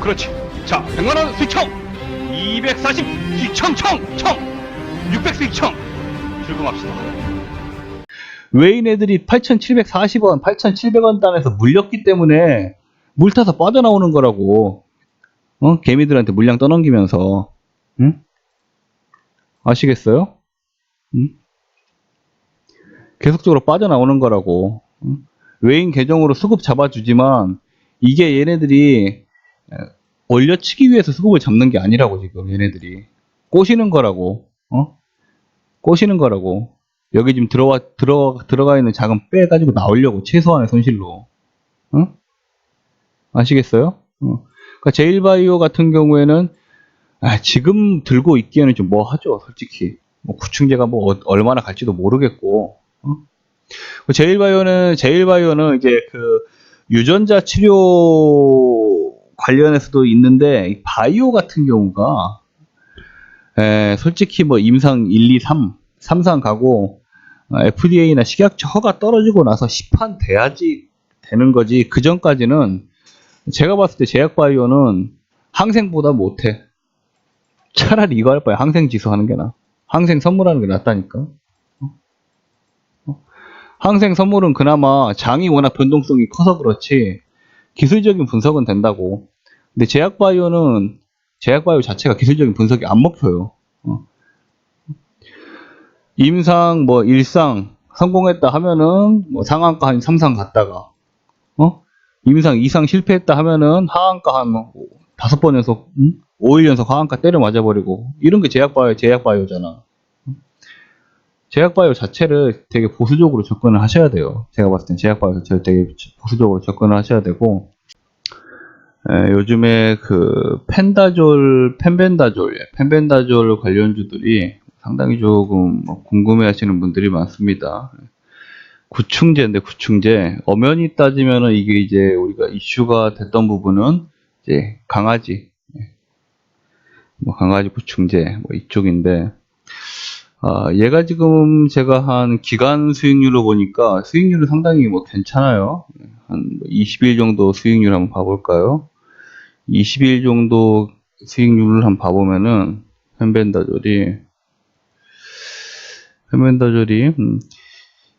그렇지. 자, 100만원 수청! 240 수청청! 청! 600 수청! 출금합시다. 외인 애들이 8,740원, 8,700원 단에서 물렸기 때문에 물 타서 빠져나오는 거라고. 어? 개미들한테 물량 떠넘기면서. 응? 아시겠어요? 응? 계속적으로 빠져나오는 거라고. 응? 외인 계정으로 수급 잡아주지만 이게 얘네들이 에, 올려치기 위해서 수급을 잡는 게 아니라고 지금 얘네들이 꼬시는 거라고. 어? 꼬시는 거라고. 여기 지금 들어와 들어 들어가 있는 자금 빼 가지고 나오려고 최소한의 손실로, 응? 아시겠어요? 어. 그러니까 제일바이오 같은 경우에는 아, 지금 들고 있기에는 좀 뭐 하죠, 솔직히. 뭐 구충제가 뭐 어- 얼마나 갈지도 모르겠고. 어? 그 제일바이오는 제일바이오는 이제 그 유전자 치료 관련해서도 있는데 이 바이오 같은 경우가 에, 솔직히 뭐 임상 1, 2, 3, 3상 가고 어, FDA나 식약처 허가 떨어지고 나서 시판 돼야지 되는 거지. 그 전까지는 제가 봤을 때 제약바이오는 항생보다 못해. 차라리 이거 할 바에 항생 지수 하는 게 나아. 항생 선물하는 게 낫다니까. 어? 어? 항생 선물은 그나마 장이 워낙 변동성이 커서 그렇지 기술적인 분석은 된다고. 근데 제약바이오는 제약바이오 자체가 기술적인 분석이 안 먹혀요. 어. 임상 뭐 일상 성공했다 하면은 뭐 상한가 한 3상 갔다가 어? 임상 2상 실패했다 하면은 하한가 한 다섯 번 연속 응? 5일 연속 하한가 때려 맞아버리고 이런 게 제약바이오 제약바이오잖아. 제약바이오 자체를 되게 보수적으로 접근을 하셔야 돼요. 제가 봤을 땐 제약바이오 자체를 되게 보수적으로 접근을 하셔야 되고 에, 요즘에 그 펜다졸, 펜벤다졸, 예, 펜벤다졸 관련주들이 상당히 조금 뭐 궁금해하시는 분들이 많습니다. 구충제인데 구충제 엄연히 따지면은 이게 이제 우리가 이슈가 됐던 부분은 이제 강아지, 예. 뭐 강아지 구충제 뭐 이쪽인데 아, 얘가 지금 제가 한 기간 수익률로 보니까 수익률은 상당히 뭐 괜찮아요. 한 20일 정도 수익률 한번 봐볼까요? 20일 정도 수익률을 한번 봐보면은 펜벤다졸이 펜벤다졸이 음,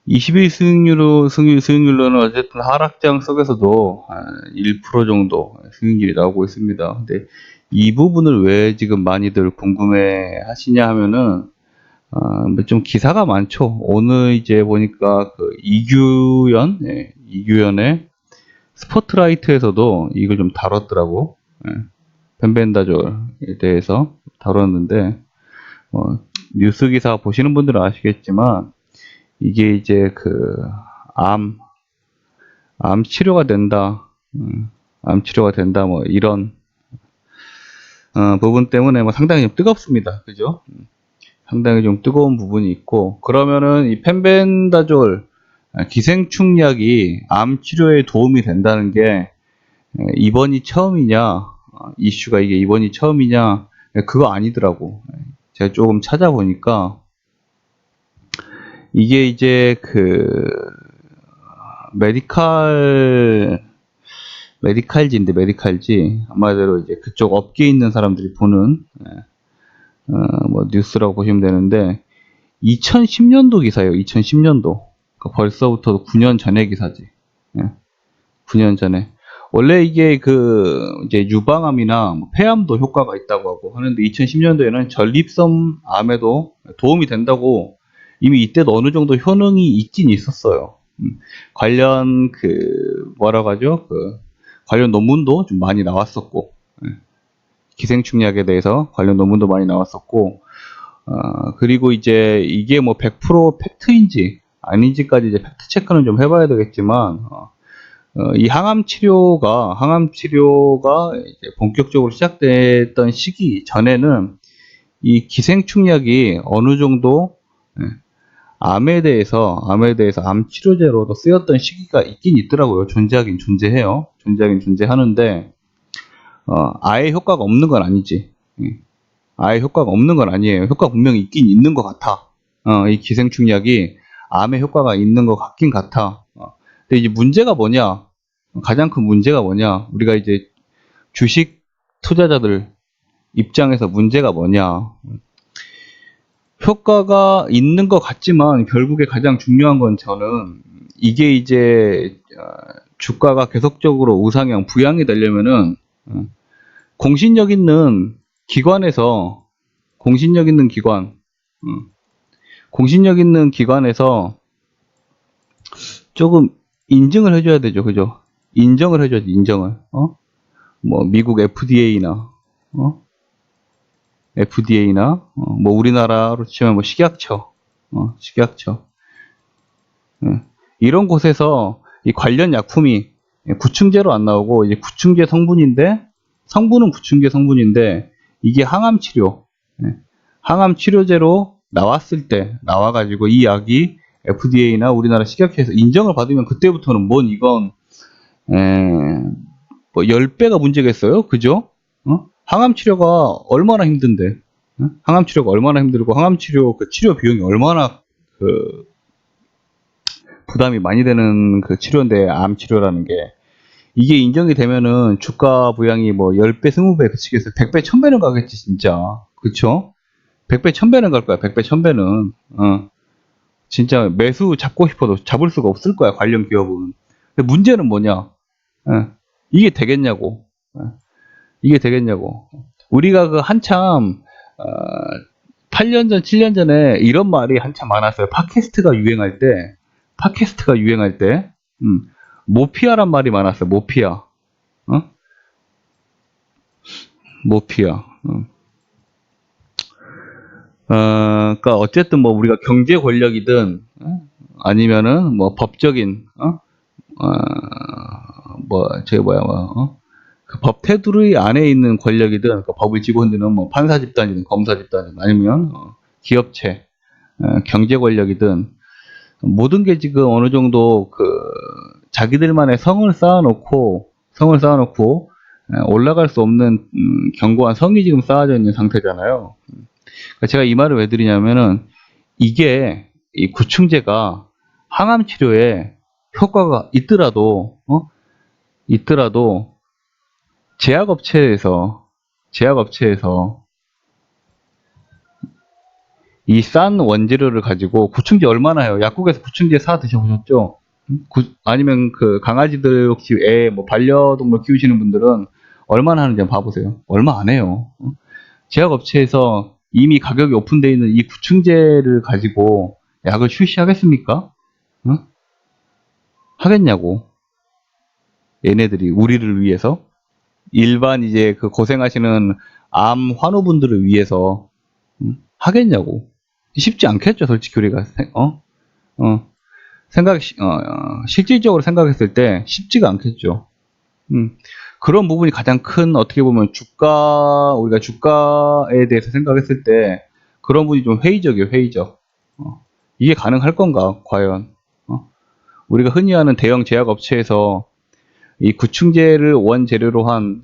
20일 수익률로 수익, 수익률로는 어쨌든 하락장 속에서도 한 1% 정도 수익률이 나오고 있습니다. 근데 이 부분을 왜 지금 많이들 궁금해 하시냐 하면은 아, 뭐좀 기사가 많죠. 오늘 이제 보니까 그 이규현, 예, 이규현의 스포트라이트에서도 이걸 좀 다뤘더라고. 예, 펜벤다졸에 대해서 다뤘는데, 어, 뉴스 기사 보시는 분들은 아시겠지만, 이게 이제 그, 암, 암 치료가 된다, 음, 암 치료가 된다, 뭐, 이런, 어, 부분 때문에 뭐 상당히 좀 뜨겁습니다. 그죠? 상당히 좀 뜨거운 부분이 있고 그러면은 이 펜벤다졸 아, 기생충약이 암 치료에 도움이 된다는 게 에, 이번이 처음이냐 어, 이슈가 이게 이번이 처음이냐 에, 그거 아니더라고. 에, 제가 조금 찾아보니까 이게 이제 그 메디칼 메디칼지인데 메디칼지. 아마대로 이제 그쪽 업계에 있는 사람들이 보는 에, 어, 뭐 뉴스라고 보시면 되는데 2010년도 기사예요. 2010년도. 그러니까 벌써부터 9년 전의 기사지. 예. 9년 전에. 원래 이게 그 이제 유방암이나 뭐 폐암도 효과가 있다고 하고 하는데 2010년도에는 전립선 암에도 도움이 된다고 이미 이때도 어느 정도 효능이 있긴 있었어요. 음, 관련 그 뭐라고 하죠? 그 관련 논문도 좀 많이 나왔었고. 예. 기생충약에 대해서 관련 논문도 많이 나왔었고, 어, 그리고 이제 이게 뭐 100% 팩트인지 아닌지까지 이제 팩트 체크는 좀 해봐야 되겠지만, 어, 어, 이 항암 치료가, 항암 치료가 본격적으로 시작됐던 시기 전에는 이 기생충약이 어느 정도, 예, 암에 대해서, 암에 대해서 암 치료제로도 쓰였던 시기가 있긴 있더라고요. 존재하긴 존재해요. 존재하긴 존재하는데, 어, 아예 효과가 없는 건 아니지. 예. 아예 효과가 없는 건 아니에요. 효과 분명히 있긴 있는 것 같아. 어, 이 기생충약이 암에 효과가 있는 것 같긴 같아. 어. 근데 이제 문제가 뭐냐? 가장 큰 문제가 뭐냐? 우리가 이제 주식 투자자들 입장에서 문제가 뭐냐. 효과가 있는 것 같지만 결국에 가장 중요한 건 저는 이게 이제 어, 주가가 계속적으로 우상향, 부양이 되려면은 어, 공신력 있는 기관에서 공신력 있는 기관, 음, 공신력 있는 기관에서 조금 인증을 해줘야 되죠, 그죠? 인정을 해줘야지, 인정을. 어? 뭐 미국 FDA나 어? FDA나 어, 뭐 우리나라로 치면 뭐 식약처, 어, 식약처 예. 이런 곳에서 이 관련 약품이 구충제로 안 나오고 이제 구충제 성분인데 성분은 구충제 성분인데 이게 항암 치료, 예. 항암 치료제로 나왔을 때 나와가지고 이 약이 FDA나 우리나라 식약처에서 인정을 받으면 그때부터는 뭔 이건 에, 뭐 10배가 문제겠어요? 그죠? 어? 항암 치료가 얼마나 힘든데, 어? 항암 치료가 얼마나 힘들고, 항암 치료, 그 치료 비용이 얼마나, 그, 부담이 많이 되는 그 치료인데, 암 치료라는 게. 이게 인정이 되면은 주가 부양이 뭐 10배, 20배 그치겠어요. 100배, 1000배는 가겠지, 진짜. 그쵸? 100배, 1000배는 갈 거야, 100배, 1000배는. 어. 진짜 매수 잡고 싶어도 잡을 수가 없을 거야, 관련 기업은. 근데 문제는 뭐냐? 예. 이게 되겠냐고. 예. 이게 되겠냐고. 우리가 그 한참, 어, 8년 전, 7년 전에 이런 말이 한참 많았어요. 팟캐스트가 유행할 때, 팟캐스트가 유행할 때, 음, 모피아란 말이 많았어요. 모피아. 어? 모피아. 음. 어, 그니까 어쨌든 뭐 우리가 경제 권력이든, 어? 아니면은 뭐 법적인, 어? 어, 뭐, 저기 뭐야, 뭐, 어? 그법 테두리 안에 있는 권력이든, 그 법을 쥐고 흔드는 뭐 판사 집단이든 검사 집단이든, 아니면 어, 기업체, 어, 경제 권력이든, 모든 게 지금 어느 정도 그 자기들만의 성을 쌓아놓고, 성을 쌓아놓고, 에, 올라갈 수 없는 음, 견고한 성이 지금 쌓아져 있는 상태잖아요. 그러니까 제가 이 말을 왜 드리냐면은, 이게, 이 구충제가 항암 치료에 효과가 있더라도, 어? 있더라도, 제약업체에서, 제약업체에서, 이 싼 원재료를 가지고, 구충제 얼마나 해요? 약국에서 구충제 사 드셔보셨죠? 음? 구- 아니면 그 강아지들 혹시 애, 뭐 반려동물 키우시는 분들은 얼마나 하는지 한번 봐보세요. 얼마 안 해요. 어? 제약업체에서 이미 가격이 오픈되어 있는 이 구충제를 가지고 약을 출시하겠습니까? 어? 하겠냐고. 얘네들이 우리를 위해서 일반 이제 그 고생하시는 암 환우분들을 위해서 음, 하겠냐고. 쉽지 않겠죠, 솔직히 우리가 생- 어? 어. 생각 어, 어, 실질적으로 생각했을 때 쉽지가 않겠죠. 음. 그런 부분이 가장 큰 어떻게 보면 주가 우리가 주가에 대해서 생각했을 때 그런 부분이 좀 회의적이에요, 회의적. 어. 이게 가능할 건가, 과연? 어? 우리가 흔히 하는 대형 제약 업체에서 이 구충제를 원재료로 한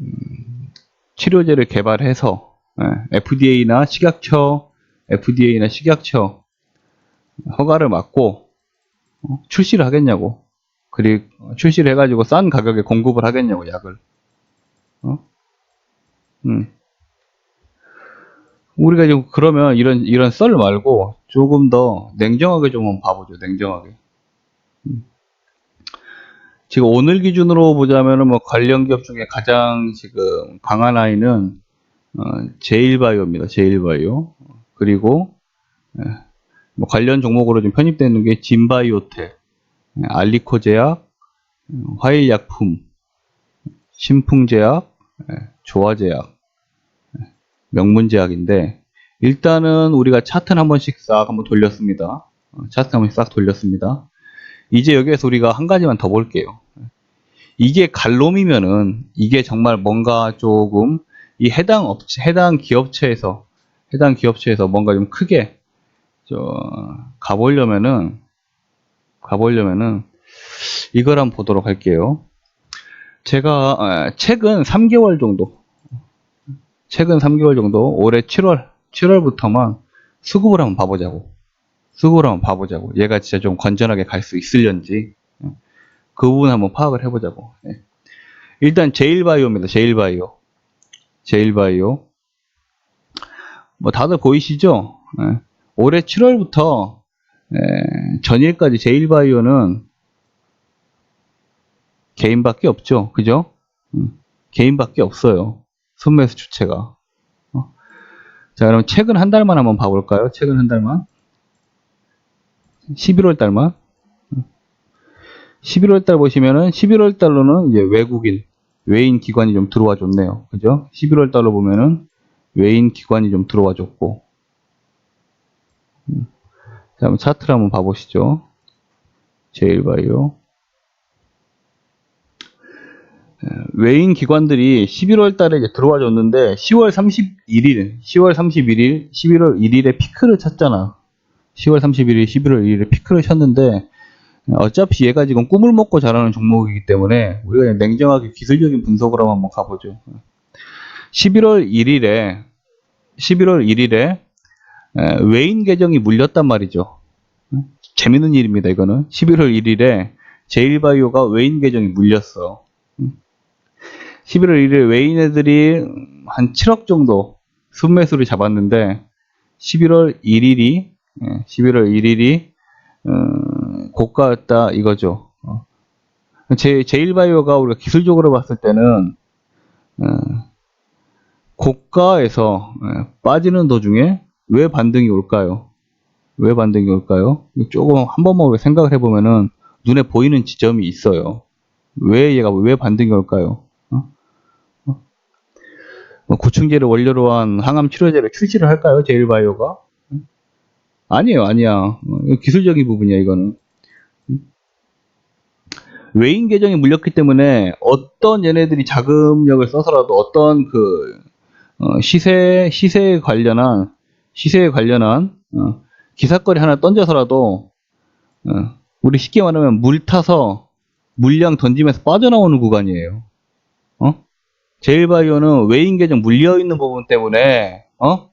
음, 치료제를 개발해서 FDA나 식약처, FDA나 식약처 허가를 받고 어, 출시를 하겠냐고. 그리고 출시를 해가지고 싼 가격에 공급을 하겠냐고 약을. 어? 음. 우리가 지금 그러면 이런 이런 썰 말고 조금 더 냉정하게 좀 봐보죠. 냉정하게. 음. 지금 오늘 기준으로 보자면은 뭐 관련 기업 중에 가장 지금 강한 아이는 어, 제일바이오입니다. 제일바이오. 그리고 예, 뭐 관련 종목으로 좀 편입되는 게 진바이오텍, 예, 알리코제약, 음, 화일약품, 신풍제약, 예, 조화제약, 예, 명문제약인데 일단은 우리가 차트는 한 번씩 싹 한번 돌렸습니다. 어, 차트 한 번씩 싹 돌렸습니다. 이제 여기에서 우리가 한 가지만 더 볼게요. 이게 갈롬이면은 이게 정말 뭔가 조금 이 해당 업체, 해당 기업체에서 해당 기업체에서 뭔가 좀 크게 저 가보려면은 가보려면은 이걸 한번 보도록 할게요. 제가 어, 최근 3개월 정도 최근 3개월 정도 올해 7월 7월부터만 수급을 한번 봐보자고 수급을 한번 봐보자고 얘가 진짜 좀 건전하게 갈 수 있을런지 그 부분 한번 파악을 해보자고 예. 일단 제일바이오입니다. 제일바이오. 제일바이오. 뭐 다들 보이시죠? 예. 올해 7월부터 예, 전일까지 제일바이오는 개인밖에 없죠. 그죠? 음, 개인밖에 없어요. 순매수 주체가. 어. 자, 그럼 최근 한 달만 한번 봐볼까요? 최근 한 달만. 11월 달만. 11월 달 보시면은 11월 달로는 이제 외국인, 외인 기관이 좀 들어와 줬네요. 그죠? 11월 달로 보면은 외인 기관이 좀 들어와 줬고. 음. 자, 한번 차트를 한번 봐보시죠. 제일바이오. 예, 외인 기관들이 11월 달에 이제 들어와 줬는데 10월 31일, 10월 31일, 11월 1일에 피크를 쳤잖아. 10월 31일, 11월 1일에 피크를 쳤는데 어차피 얘가 지금 꿈을 먹고 자라는 종목이기 때문에 우리가 냉정하게 기술적인 분석으로 한번 가보죠. 11월 1일에 11월 1일에 외인 계정이 물렸단 말이죠. 재밌는 일입니다. 이거는 11월 1일에 제일바이오가 외인 계정이 물렸어. 11월 1일에 외인 애들이 한 7억 정도 순매수를 잡았는데 11월 1일이 11월 1일이 어, 고가였다 이거죠. 어. 제 제일바이오가 우리가 기술적으로 봤을 때는 어, 고가에서 예, 빠지는 도중에 왜 반등이 올까요? 왜 반등이 올까요? 조금 한 번만 생각을 해보면은 눈에 보이는 지점이 있어요. 왜 얘가 왜 반등이 올까요? 어? 어? 뭐 구충제를 원료로 한 항암 치료제를 출시를 할까요? 제일바이오가? 아니에요, 아니야. 어, 기술적인 부분이야, 이거는. 외인 계정이 물렸기 때문에 어떤 얘네들이 자금력을 써서라도 어떤 그 어, 시세 시세에 관련한 시세에 관련한 어, 기사거리 하나 던져서라도 어, 우리 쉽게 말하면 물 타서 물량 던지면서 빠져나오는 구간이에요. 어? 제일바이오는 외인 계정 물려 있는 부분 때문에 어?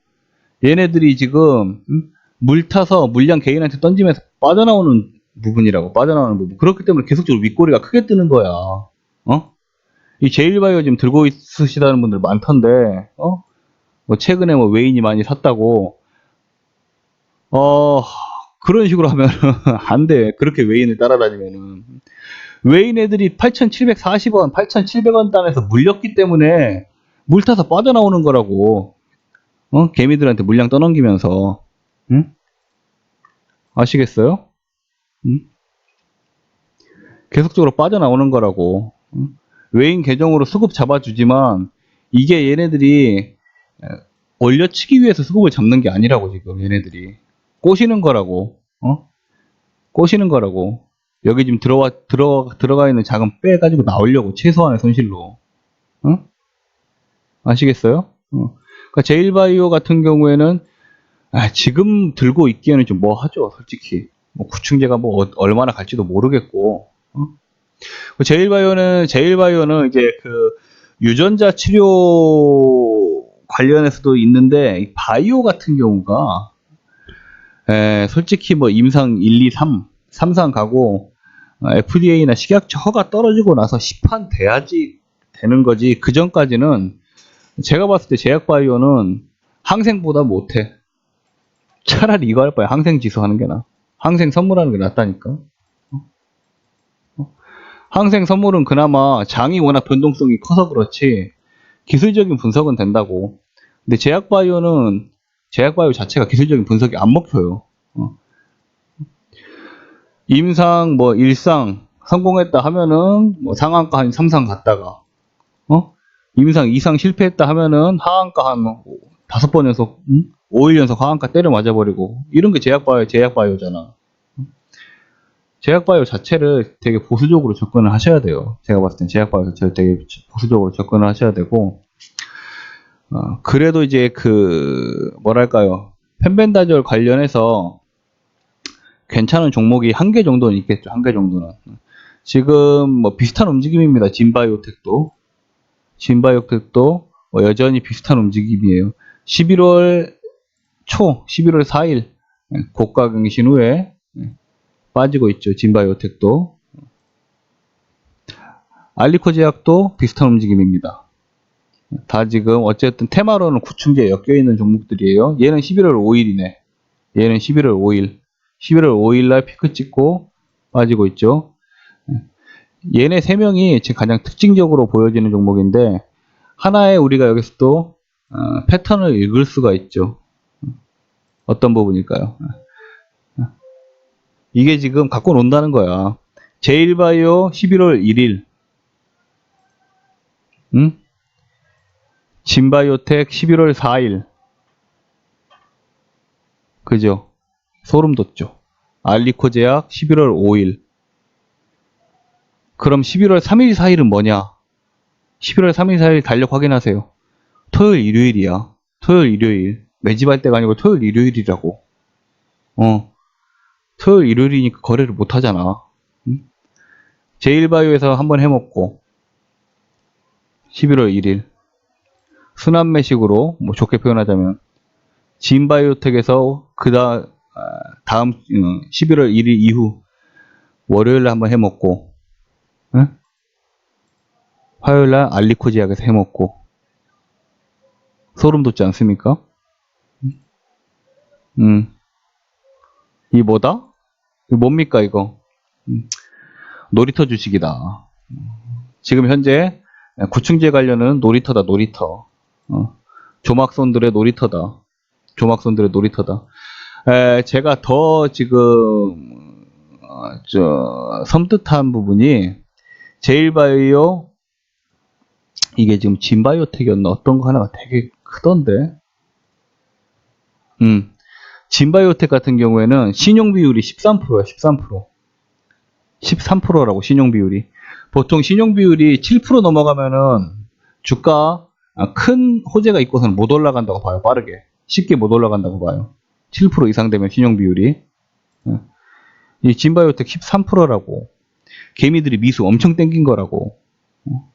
얘네들이 지금 음? 물 타서 물량 개인한테 던지면서 빠져나오는 부분이라고 빠져나오는 부분. 그렇기 때문에 계속적으로 윗꼬리가 크게 뜨는 거야. 어? 이 제일바이오 지금 들고 있으시다는 분들 많던데, 어? 뭐 최근에 뭐 외인이 많이 샀다고, 어, 그런 식으로 하면 안 돼. 그렇게 외인을 따라다니면은. 외인 애들이 8,740원, 8,700원 단에서 물렸기 때문에 물 타서 빠져나오는 거라고. 어? 개미들한테 물량 떠넘기면서. 응? 아시겠어요? 응? 계속적으로 빠져나오는 거라고. 응? 외인 계정으로 수급 잡아주지만 이게 얘네들이 에, 올려치기 위해서 수급을 잡는 게 아니라고 지금 얘네들이 꼬시는 거라고. 어? 꼬시는 거라고. 여기 지금 들어와 들어가 들어가 있는 자금 빼 가지고 나오려고 최소한의 손실로. 어? 아시겠어요? 어. 그러니까 제일바이오 같은 경우에는 아, 지금 들고 있기에는 좀 뭐 하죠, 솔직히. 뭐 구충제가 뭐 어- 얼마나 갈지도 모르겠고. 어? 제일바이오는 제일바이오는 이제 그 유전자 치료 관련해서도 있는데 이 바이오 같은 경우가 에, 솔직히 뭐 임상 1, 2, 3, 3상 가고 어, FDA나 식약처 허가 떨어지고 나서 시판 돼야지 되는 거지. 그 전까지는 제가 봤을 때 제약 바이오는 항생보다 못해. 차라리 이거 할 바에 항생 지수 하는 게 나아. 항생 선물하는 게 낫다니까. 어? 어? 항생 선물은 그나마 장이 워낙 변동성이 커서 그렇지 기술적인 분석은 된다고. 근데 제약바이오는 제약바이오 자체가 기술적인 분석이 안 먹혀요. 어. 임상 뭐 1상 성공했다 하면은 뭐 상한가 한 3상 갔다가 어? 임상 2상 실패했다 하면은 하한가 한 다섯 번 연속 응? 5일 연속 하한가 때려 맞아 버리고 이런 게 제약바이오 제약바이오잖아. 제약바이오 자체를 되게 보수적으로 접근을 하셔야 돼요. 제가 봤을 땐 제약바이오 자체를 되게 보수적으로 접근을 하셔야 되고 어, 그래도 이제 그 뭐랄까요 펜벤다졸 관련해서 괜찮은 종목이 한 개 정도는 있겠죠. 한 개 정도는. 지금 뭐 비슷한 움직임입니다. 진바이오텍도. 진바이오텍도 뭐 여전히 비슷한 움직임이에요. 11월 초, 11월 4일 고가 경신 후에 빠지고 있죠. 진바이오텍도. 알리코 제약도 비슷한 움직임입니다. 다 지금 어쨌든 테마로는 구충제에 엮여 있는 종목들이에요. 얘는 11월 5일이네. 얘는 11월 5일. 11월 5일 날 피크 찍고 빠지고 있죠. 얘네 세 명이 지금 가장 특징적으로 보여지는 종목인데 하나의 우리가 여기서 또 어, 패턴을 읽을 수가 있죠. 어떤 부분일까요? 이게 지금 갖고 논다는 거야. 제일바이오 11월 1일. 응? 진바이오텍 11월 4일. 그죠? 소름 돋죠? 알리코 제약 11월 5일. 그럼 11월 3일, 4일은 뭐냐? 11월 3일, 4일 달력 확인하세요. 토요일, 일요일이야. 토요일, 일요일. 매집할 때가 아니고 토요일, 일요일이라고. 어. 토요일, 일요일이니까 거래를 못 하잖아. 응? 제일바이오에서 한번 해먹고, 11월 1일. 순환 매식으로, 뭐 좋게 표현하자면, 진바이오텍에서 그다, 아, 다음, 어, 11월 1일 이후, 월요일에 한번 해먹고, 응? 화요일날 알리코 제약에서 해먹고, 소름 돋지 않습니까? 음. 이 뭐다? 이 뭡니까, 이거? 음. 놀이터 주식이다. 지금 현재 구충제 관련은 놀이터다, 놀이터. 어. 조막손들의 놀이터다. 조막손들의 놀이터다. 에, 제가 더 지금, 어, 저, 섬뜩한 부분이, 제일바이오, 이게 지금 진바이오텍이었나? 어떤 거 하나가 되게 크던데? 음. 진바이오텍 같은 경우에는 신용 비율이 13%야, 13%. 13%라고, 신용 비율이. 보통 신용 비율이 7% 넘어가면은 주가 아, 큰 호재가 있고서는 못 올라간다고 봐요, 빠르게. 쉽게 못 올라간다고 봐요. 7% 이상 되면 신용 비율이. 예. 이 진바이오텍 13%라고. 개미들이 미수 엄청 땡긴 거라고. 어.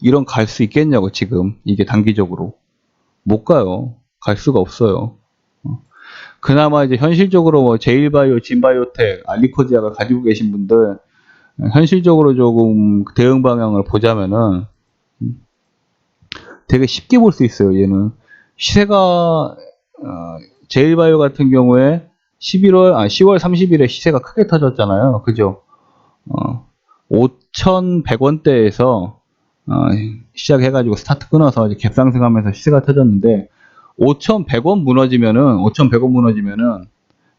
이런 갈 수 있겠냐고, 지금. 이게 단기적으로. 못 가요. 갈 수가 없어요. 어. 그나마 이제 현실적으로 뭐 제일바이오, 진바이오텍, 알리코지아가 가지고 계신 분들 현실적으로 조금 대응 방향을 보자면은 음, 되게 쉽게 볼 수 있어요. 얘는 시세가 어, 제일바이오 같은 경우에 11월 아 10월 30일에 시세가 크게 터졌잖아요. 그죠? 어, 5,100원대에서 어, 시작해가지고 스타트 끊어서 이제 갭상승하면서 시세가 터졌는데 5,100원 무너지면은 5,100원 무너지면은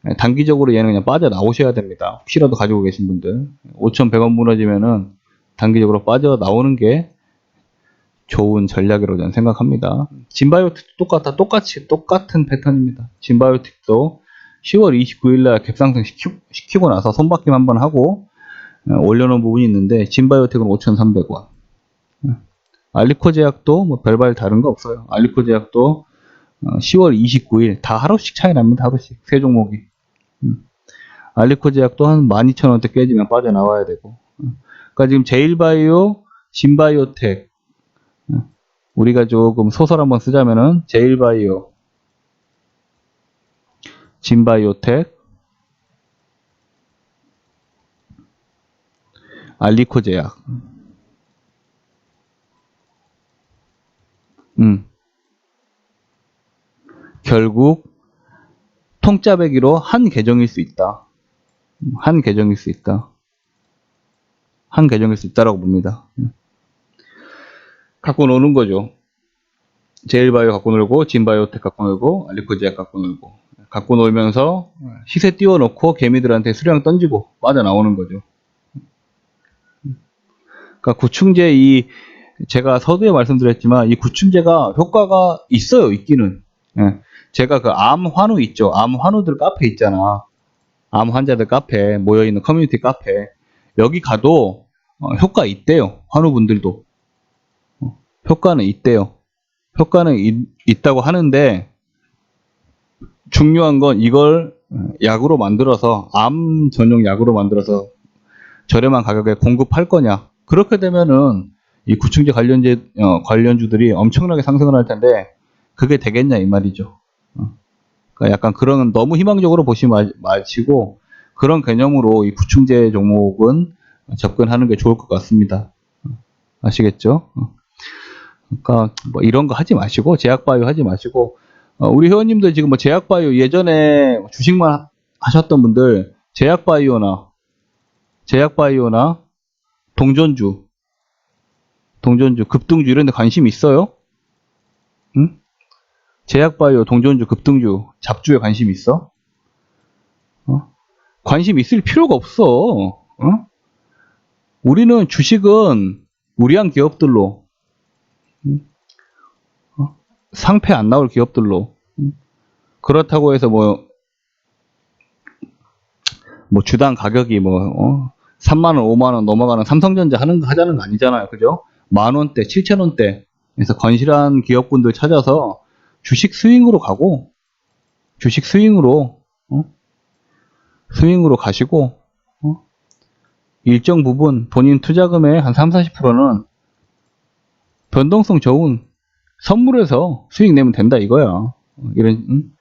예, 단기적으로 얘는 그냥 빠져 나오셔야 됩니다. 혹시라도 가지고 계신 분들 5,100원 무너지면은 단기적으로 빠져 나오는 게 좋은 전략이라고 저는 생각합니다. 진바이오틱도 똑같아 똑같이 똑같은 패턴입니다. 진바이오틱도 10월 29일 날 갭상승 시키, 고 나서 손바뀜 한번 하고 예, 올려놓은 부분이 있는데 진바이오틱은 5,300원. 알리코 제약도 뭐 별발 다른 거 없어요. 알리코 제약도 어, 10월 29일 다 하루씩 차이 납니다. 하루씩 세 종목이. 음. 알리코 제약도 한 12,000원대 깨지면 빠져나와야 되고. 음. 그러니까 지금 제일바이오, 진바이오텍 음. 우리가 조금 소설 한번 쓰자면은 제일바이오, 진바이오텍, 알리코 제약. 음. 결국 통짜배기로 한 계정일 수 있다. 음, 한 계정일 수 있다. 한 계정일 수 있다라고 봅니다. 음. 갖고 노는 거죠. 제일바이오 갖고 놀고, 진바이오텍 갖고 놀고, 알리코제약 갖고 놀고. 갖고 놀면서 시세 띄워놓고 개미들한테 수량 던지고 빠져나오는 거죠. 그러니까 구충제 이 제가 서두에 말씀드렸지만 이 구충제가 효과가 있어요, 있기는. 예. 제가 그 암 환우 있죠. 암 환우들 카페 있잖아. 암 환자들 카페 모여 있는 커뮤니티 카페 여기 가도 어, 효과 있대요. 환우분들도 어, 효과는 있대요. 효과는 있, 있다고 하는데 중요한 건 이걸 약으로 만들어서 암 전용 약으로 만들어서 저렴한 가격에 공급할 거냐. 그렇게 되면은 이 구충제 관련제 어, 관련주들이 엄청나게 상승을 할 텐데 그게 되겠냐 이 말이죠. 어. 그러니까 약간 그런 너무 희망적으로 보시 마- 마시고 그런 개념으로 이 구충제 종목은 접근하는 게 좋을 것 같습니다. 아시겠죠? 어. 그러니까 뭐 이런 거 하지 마시고 제약바이오 하지 마시고 어, 우리 회원님들 지금 뭐 제약바이오 예전에 주식만 하- 하셨던 분들 제약바이오나 제약바이오나 동전주 동전주 급등주 이런 데 관심 있어요? 응? 제약바이오 동전주 급등주 잡주에 관심 있어? 어? 관심 있을 필요가 없어. 어? 우리는 주식은 우리한 기업들로? 상패 안 나올 기업들로 음? 그렇다고 해서 뭐, 뭐 주당 가격이 뭐 어? 3만 원, 5만 원 넘어가는 삼성전자 하는 거 하자는 거 아니잖아요, 그죠? 만 원대, 7천 원대 그래서 건실한 기업군들 찾아서 주식 스윙으로 가고 주식 스윙으로 어? 스윙으로 가시고 어? 일정 부분 본인 투자금의 한 3, 40%는 변동성 좋은 선물에서 수익 내면 된다 이거야. 어, 이런 응?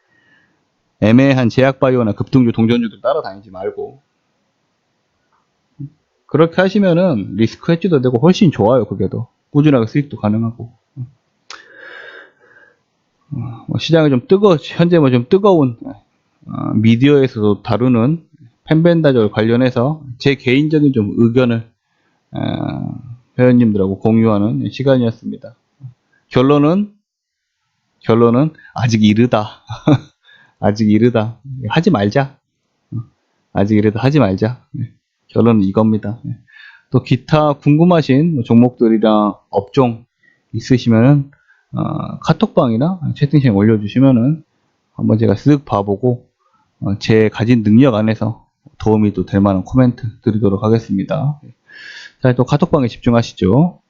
애매한 제약바이오나 급등주, 동전주들 따라다니지 말고 그렇게 하시면은 리스크 해지도 되고 훨씬 좋아요. 그게 더 꾸준하게 수익도 가능하고 어, 뭐 시장이 좀 뜨거 현재 뭐 좀 뜨거운 어, 미디어에서도 다루는 펜벤다절 관련해서 제 개인적인 좀 의견을 어, 회원님들하고 공유하는 시간이었습니다. 결론은 결론은 아직 이르다. 아직 이르다. 하지 말자. 어, 아직 이르다 하지 말자. 네. 결론은 이겁니다. 네. 또 기타 궁금하신 뭐 종목들이랑 업종 있으시면은 어, 카톡방이나 채팅창에 올려주시면은 한번 제가 쓱 봐보고 어, 제 가진 능력 안에서 도움이 또 될 만한 코멘트 드리도록 하겠습니다. 자, 또 카톡방에 집중하시죠.